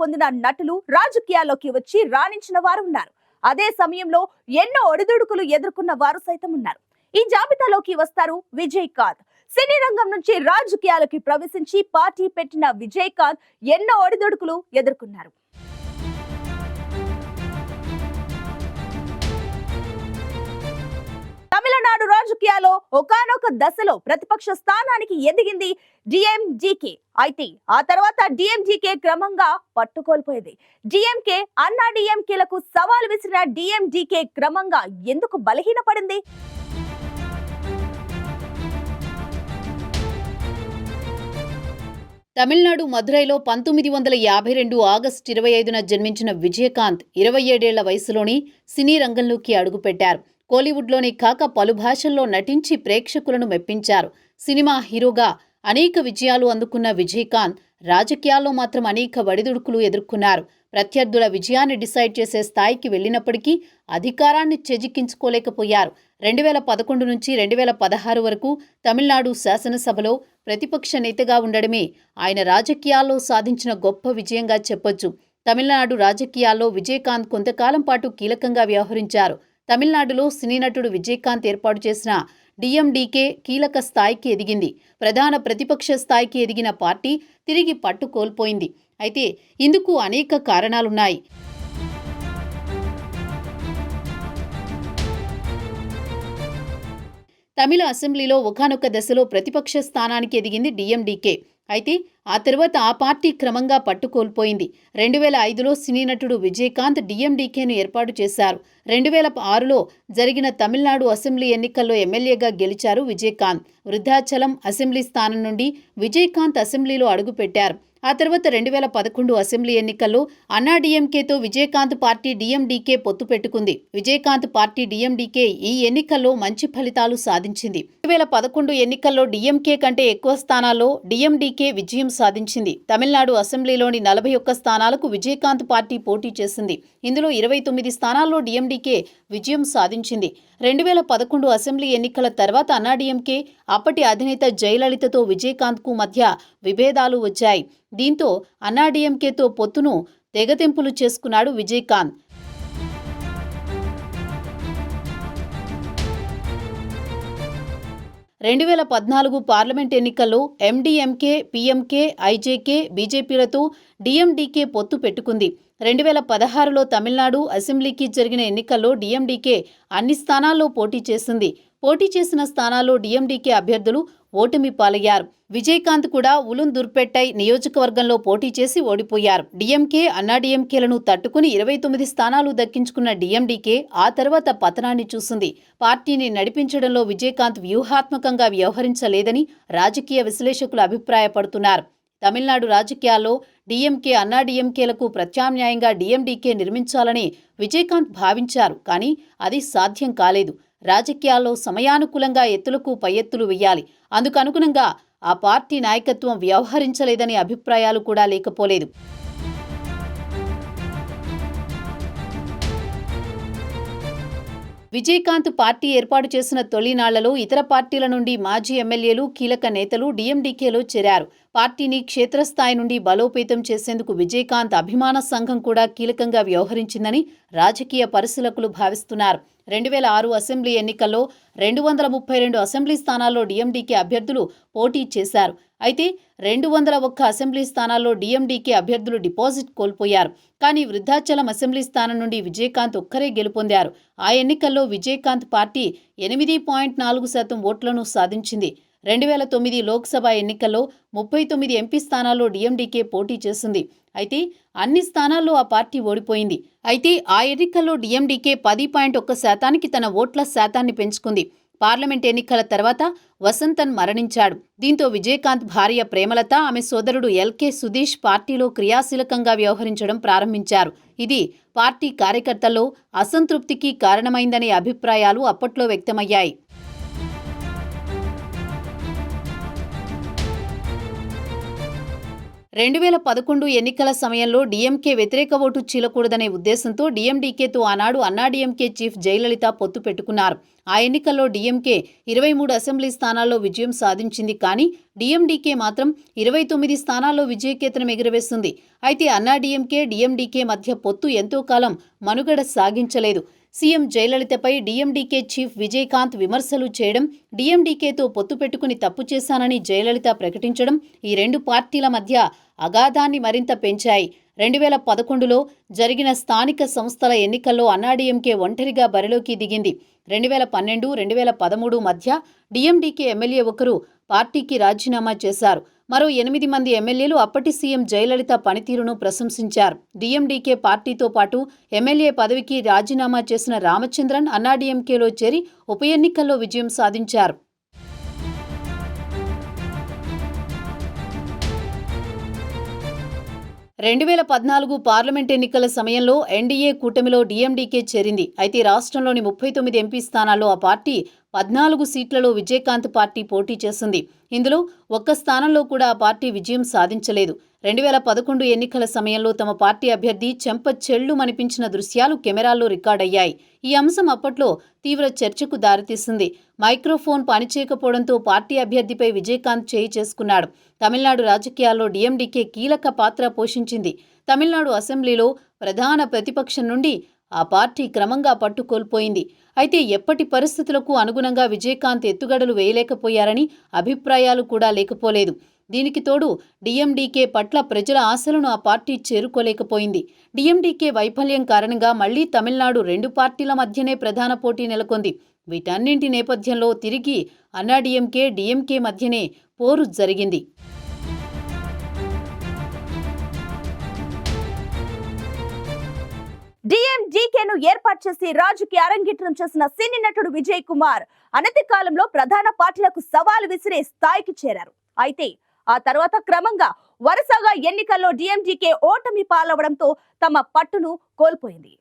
పొందిన నటులు రాజకీయాల్లోకి వచ్చి రాణించిన వారు ఉన్నారు. అదే సమయంలో ఎన్నో ఒడిదుడుకులు ఎదుర్కొన్న వారు సైతం ఉన్నారు. ఈ జాబితాలోకి వస్తారు విజయకాంత్. సినీ రంగం నుంచి రాజకీయాలకి ప్రవేశించి పార్టీ పెట్టిన విజయకాంత్ ఎన్నో ఒడిదుడుకులు ఎదుర్కొన్నారు. తమిళనాడు రాజకీయాల్లో ఒకానొక దశలో ప్రతిపక్ష స్థానానికి ఎదిగింది డిఎంజీకే అయితే ఆ తర్వాత డిఎంజీకే క్రమంగా పట్టుకోల్పోయింది. డిఎంకే అన్నా డిఎంకేలకు సవాల్ విసిరిన డిఎంజీకే క్రమంగా ఎందుకు బలహీనపడింది? తమిళనాడు మదురైలో పంతొమ్మిది వందల యాభై రెండు ఆగస్టు ఇరవై ఐదున జన్మించిన విజయకాంత్ ఇరవై ఏడేళ్ళ వయసులోని సినీ రంగంలోకి అడుగుపెట్టారు. కోలీవుడ్లోనే కాక పలు భాషల్లో నటించి ప్రేక్షకులను మెప్పించారు. సినిమా హీరోగా అనేక విజయాలు అందుకున్న విజయకాంత్ రాజకీయాల్లో మాత్రం అనేక వడిదుడుకులు ఎదుర్కొన్నారు. ప్రత్యర్థుల విజయాన్ని డిసైడ్ చేసే స్థాయికి వెళ్ళినప్పటికీ అధికారాన్ని చేజిక్కించుకోలేకపోయారు. రెండు వేల పదకొండు నుంచి రెండు వేల పదహారు వరకు తమిళనాడు శాసనసభలో ప్రతిపక్ష నేతగా ఉండడమే ఆయన రాజకీయాల్లో సాధించిన గొప్ప విజయంగా చెప్పొచ్చు. తమిళనాడు రాజకీయాల్లో విజయకాంత్ కొంతకాలం పాటు కీలకంగా వ్యవహరించారు. తమిళనాడులో సినీ నటుడు విజయకాంత్ ఏర్పాటు చేసిన డిఎండికే కీలక స్థాయికి ఎదిగింది. ప్రధాన ప్రతిపక్ష స్థాయికి ఎదిగిన పార్టీ తిరిగి పట్టు కోల్పోయింది. అయితే ఇందుకు అనేక కారణాలున్నాయి. తమిళ అసెంబ్లీలో ఒకానొక దశలో ప్రతిపక్ష స్థానానికి ఎదిగింది డిఎండికే. అయితే ఆ తర్వాత ఆ పార్టీ క్రమంగా పట్టుకోల్పోయింది. రెండు వేల ఐదులో సినీ నటుడు విజయకాంత్ డిఎండికేను ఏర్పాటు చేశారు. రెండు వేల ఆరులో జరిగిన తమిళనాడు అసెంబ్లీ ఎన్నికల్లో ఎమ్మెల్యేగా గెలిచారు విజయకాంత్. వృద్ధాచలం అసెంబ్లీ స్థానం నుండి విజయకాంత్ అసెంబ్లీలో అడుగుపెట్టారు. ఆ తర్వాత రెండు వేల పదకొండు అసెంబ్లీ ఎన్నికల్లో అన్నాడీఎంకేతో విజయకాంత్ పార్టీ డిఎండికే పొత్తు పెట్టుకుంది. విజయకాంత్ పార్టీ డీఎండీకే ఈ ఎన్నికల్లో మంచి ఫలితాలు సాధించింది. రెండు వేల పదకొండు ఎన్నికల్లో డిఎంకే కంటే ఎక్కువ స్థానాల్లో డిఎండికే విజయం సాధించింది. తమిళనాడు అసెంబ్లీలోని నలభై ఒక్క స్థానాలకు విజయకాంత్ పార్టీ పోటీ చేసింది. ఇందులో ఇరవై తొమ్మిది స్థానాల్లో డిఎండికే విజయం సాధించింది. రెండు వేల పదకొండు అసెంబ్లీ ఎన్నికల తర్వాత అన్నాడీఎంకే అప్పటి అధినేత జయలలితతో విజయకాంత్కు మధ్య విభేదాలు వచ్చాయి. దీంతో అన్నాడీఎంకేతో పొత్తును తెగతెంపులు చేసుకున్నాడు విజయకాంత్. రెండు వేల పద్నాలుగు పార్లమెంట్ ఎన్నికల్లో ఎండీఎంకే పీఎంకే ఐజేకే బీజేపీలతో డిఎండీకే పొత్తు పెట్టుకుంది. రెండు వేల పదహారులో తమిళనాడు అసెంబ్లీకి జరిగిన ఎన్నికల్లో డిఎండీకే అన్ని స్థానాల్లో పోటీ చేసింది. పోటీ చేసిన స్థానాల్లో డిఎండీకే అభ్యర్థులు ఓటమి పాలయ్యారు. విజయకాంత్ కూడా ఉలుం దుర్పెట్టై నియోజకవర్గంలో పోటీ చేసి ఓడిపోయారు. డిఎంకే అన్నాడీఎంకేలను తట్టుకుని ఇరవై తొమ్మిది స్థానాలు దక్కించుకున్న డిఎండికే ఆ తర్వాత పతనాన్ని చూసింది. పార్టీని నడిపించడంలో విజయకాంత్ వ్యూహాత్మకంగా వ్యవహరించలేదని రాజకీయ విశ్లేషకులు అభిప్రాయపడుతున్నారు. తమిళనాడు రాజకీయాల్లో డిఎంకే అన్నాడీఎంకేలకు ప్రత్యామ్నాయంగా డిఎండికే నిర్మించాలని విజయకాంత్ భావించారు. కానీ అది సాధ్యం కాలేదు. రాజకీయాల్లో సమయానుకూలంగా ఎత్తులకు పై ఎత్తులు వెయ్యాలి. అందుకనుగుణంగా ఆ పార్టీ నాయకత్వం వ్యవహరించలేదనే అభిప్రాయాలు కూడా లేకపోలేదు. విజయకాంత్ పార్టీ ఏర్పాటు చేసిన తొలినాళ్ళలో ఇతర పార్టీల నుండి మాజీ ఎమ్మెల్యేలు కీలక నేతలు డీఎండీకేలో చేరారు. పార్టీని క్షేత్రస్థాయి నుండి బలోపేతం చేసేందుకు విజయకాంత్ అభిమాన సంఘం కూడా కీలకంగా వ్యవహరించిందని రాజకీయ పరిశీలకులు భావిస్తున్నారు. రెండు వేల ఆరు అసెంబ్లీ ఎన్నికల్లో రెండు వందల ముప్పై రెండు అసెంబ్లీ స్థానాల్లో డీఎండీకే అభ్యర్థులు పోటీ చేశారు. అయితే రెండు వందల ఒక్క అసెంబ్లీ స్థానాల్లో డీఎండీకే అభ్యర్థులు డిపాజిట్ కోల్పోయారు. కానీ వృద్ధాచలం అసెంబ్లీ స్థానం నుండి విజయకాంత్ ఒక్కరే గెలుపొందారు. ఆ ఎన్నికల్లో విజయకాంత్ పార్టీ ఎనిమిది పాయింట్ నాలుగు శాతం ఓట్లను సాధించింది. రెండు వేల తొమ్మిది లోక్సభ ఎన్నికల్లో ముప్పై తొమ్మిది ఎంపీ స్థానాల్లో డీఎండీకే పోటీ చేసింది. అయితే అన్ని స్థానాల్లో ఆ పార్టీ ఓడిపోయింది. అయితే ఆ ఎన్నికల్లో డీఎండీకే పది పాయింట్ ఒక్క శాతానికి తన ఓట్ల శాతాన్ని పెంచుకుంది. పార్లమెంట్ ఎన్నికల తర్వాత వసంతన్ మరణించాడు. దీంతో విజయకాంత్ భార్య ప్రేమలత ఆమె సోదరుడు ఎల్కే సుధీష్ పార్టీలో క్రియాశీలకంగా వ్యవహరించడం ప్రారంభించారు. ఇది పార్టీ కార్యకర్తల్లో అసంతృప్తికి కారణమైందనే అభిప్రాయాలు అప్పట్లో వ్యక్తమయ్యాయి. రెండు వేల పదకొండు ఎన్నికల సమయంలో డీఎంకే వ్యతిరేక ఓటు చీలకూడదనే ఉద్దేశంతో డీఎండీకేతో ఆనాడు అన్నాడీఎంకే చీఫ్ జయలలిత పొత్తు పెట్టుకున్నారు. ఆ ఎన్నికల్లో డీఎంకే ఇరవై మూడు అసెంబ్లీ స్థానాల్లో విజయం సాధించింది కానీ డీఎండీకే మాత్రం ఇరవై తొమ్మిది స్థానాల్లో విజయకేతనం ఎగురవేస్తుంది. అయితే అన్నాడీఎంకే డీఎండీకే మధ్య పొత్తు ఎంతో కాలం మనుగడ సాగించలేదు. సీఎం జయలలితపై డీఎండీకే చీఫ్ విజయకాంత్ విమర్శలు చేయడం డీఎండీకేతో పొత్తు పెట్టుకుని తప్పు చేశానని జయలలిత ప్రకటించడం ఈ రెండు పార్టీల మధ్య అగాధాన్ని మరింత పెంచాయి. రెండు వేల పదకొండులో జరిగిన స్థానిక సంస్థల ఎన్నికల్లో అన్నాడీఎంకే ఒంటరిగా బరిలోకి దిగింది. రెండు వేల పన్నెండు రెండు వేల పదమూడు మధ్య డీఎండీకే ఎమ్మెల్యే ఒకరు పార్టీకి రాజీనామా చేశారు. మరో ఎనిమిది మంది ఎమ్మెల్యేలు అప్పటి సీఎం జయలలిత పనితీరును ప్రశంసించారు. డీఎండీకే పార్టీతో పాటు ఎమ్మెల్యే పదవికి రాజీనామా చేసిన రామచంద్రన్ అన్నాడీఎంకేలో చేరి ఉప ఎన్నికల్లో విజయం సాధించారు. రెండు వేల పద్నాలుగు పార్లమెంట్ ఎన్నికల సమయంలో ఎన్డీఏ కూటమిలో డీఎండీకే చేరింది. అయితే రాష్ట్రంలోని ముప్పై తొమ్మిది ఎంపీ స్థానాల్లో ఆ పార్టీ పద్నాలుగు సీట్లలో విజయకాంత్ పార్టీ పోటీ చేసింది. ఇందులో ఒక్క స్థానంలో కూడా ఆ పార్టీ విజయం సాధించలేదు. రెండు వేల పదకొండు ఎన్నికల సమయంలో తమ పార్టీ అభ్యర్థి చెంప చెళ్ళు మనిపించిన దృశ్యాలు కెమెరాల్లో రికార్డయ్యాయి. ఈ అంశం అప్పట్లో తీవ్ర చర్చకు దారితీసింది. మైక్రోఫోన్ పనిచేయకపోవడంతో పార్టీ అభ్యర్థిపై విజయకాంత్ చేయి చేసుకున్నాడు. తమిళనాడు రాజకీయాల్లో డిఎండికే కీలక పాత్ర పోషించింది. తమిళనాడు అసెంబ్లీలో ప్రధాన ప్రతిపక్షం నుండి ఆ పార్టీ క్రమంగా పట్టుకోల్పోయింది. అయితే ఎప్పటి పరిస్థితులకు అనుగుణంగా విజయకాంత్ ఎత్తుగడలు వేయలేకపోయారని అభిప్రాయాలు కూడా లేకపోలేదు. దీనికి తోడు డీఎండీకే పట్ల ప్రజల ఆశలను ఆ పార్టీ చేరుకోలేకపోయింది. డిఎండికే వైఫల్యం కారణంగా మళ్ళీ తమిళనాడు రెండు పార్టీల మధ్యనే ప్రధాన పోటీ నెలకొంది. వీటన్నింటి నేపథ్యంలో తిరిగి అన్నాడీఎంకే డిఎంకే మధ్యనే పోరు జరిగింది. పీకేను ఏర్పాటు చేసి రాజుకి అరంగేట్రం చేసిన సినీ నటుడు విజయ్ కుమార్ అనతి కాలంలో ప్రధాన పార్టీలకు సవాలు విసిరే స్థాయికి చేరారు. అయితే ఆ తర్వాత క్రమంగా వరుసగా ఎన్నికల్లో డిఎండికే ఓటమి పాలవడంతో తమ పట్టును కోల్పోయింది.